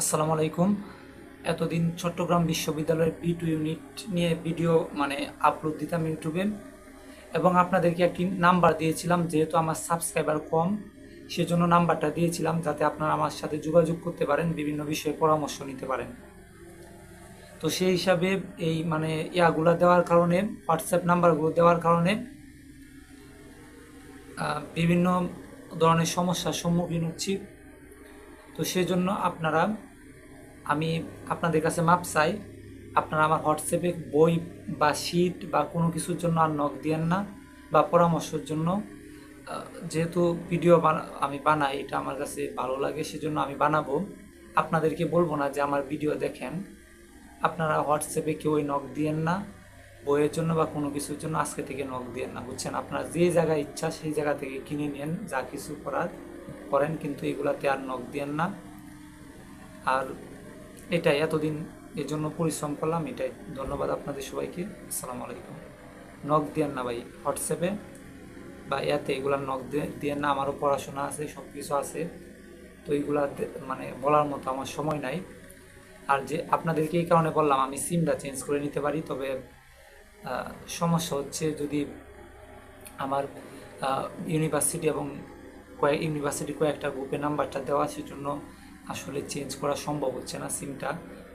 আসসালামু আলাইকুম। এতদিন চট্টগ্রাম বিশ্ববিদ্যালয়ের বি টু ইউনিট নিয়ে ভিডিও মানে আপলোড দিতাম ইউটিউবে। এবং আপনাদেরকে একটি নাম্বার দিয়েছিলাম, যেহেতু আমার সাবস্ক্রাইবার কম, সেজন্য নাম্বারটা দিয়েছিলাম, যাতে আপনারা আমার সাথে যোগাযোগ করতে পারেন, বিভিন্ন বিষয়ে পরামর্শ নিতে পারেন। তো সেই হিসাবে এই মানে ইয়াগুলো দেওয়ার কারণে হোয়াটসঅ্যাপ নাম্বারগুলো দেওয়ার কারণে বিভিন্ন ধরনের সমস্যার সম্মুখীন হচ্ছি। তো সেজন্য আপনারা, আমি আপনাদের কাছে মাপ চাই। আপনারা আমার হোয়াটসঅ্যাপে বই বা শীট বা কোনো কিছুর জন্য আর নখ দিয়েন না বা পরামর্শের জন্য। যেহেতু ভিডিও আমি বানাই, এটা আমার কাছে ভালো লাগে, সেজন্য আমি বানাবো। আপনাদেরকে বলব না যে আমার ভিডিও দেখেন। আপনারা হোয়াটসঅ্যাপে কেউ নখ দিয়েন না, বইয়ের জন্য বা কোনো কিছুর জন্য আজকে থেকে নখ দিয়েন না, বুঝছেন? আপনার যে জায়গায় ইচ্ছা সেই জায়গা থেকে কিনে নেন যা কিছু করার। করেন, কিন্তু এগুলাতে আর নখ দিয়েন না। আর এটাই, এতদিন এর জন্য পরিশ্রম করলাম, এটাই। ধন্যবাদ আপনাদের সবাইকে। আসসালামু আলাইকুম। নখ দিয়েন না ভাই হোয়াটসঅ্যাপে বা ইয়াতে এগুলা নখ দিয়ে না, আমারও পড়াশোনা আছে সব কিছু আছে। তো এইগুলা মানে বলার মতো আমার সময় নাই। আর যে আপনাদেরকে এই কারণে বললাম, আমি সিমটা চেঞ্জ করে নিতে পারি, তবে সমস্যা হচ্ছে যদি আমার ইউনিভার্সিটি এবং কয়েক ইউনিভার্সিটি কয়েকটা গ্রুপে নাম্বারটা দেওয়া সেজন্য আসলে চেঞ্জ করা সম্ভব হচ্ছে না সিমটা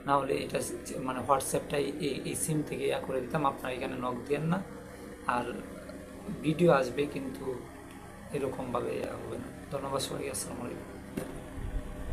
না হলে এটা মানে হোয়াটসঅ্যাপটাই এই এই সিম থেকে ইয়া করে দিতাম, আপনারা এখানে নক দেন না। আর ভিডিও আসবে, কিন্তু এরকমভাবে হবে না। ধন্যবাদ সবাই আসসালামু আলাইকুম।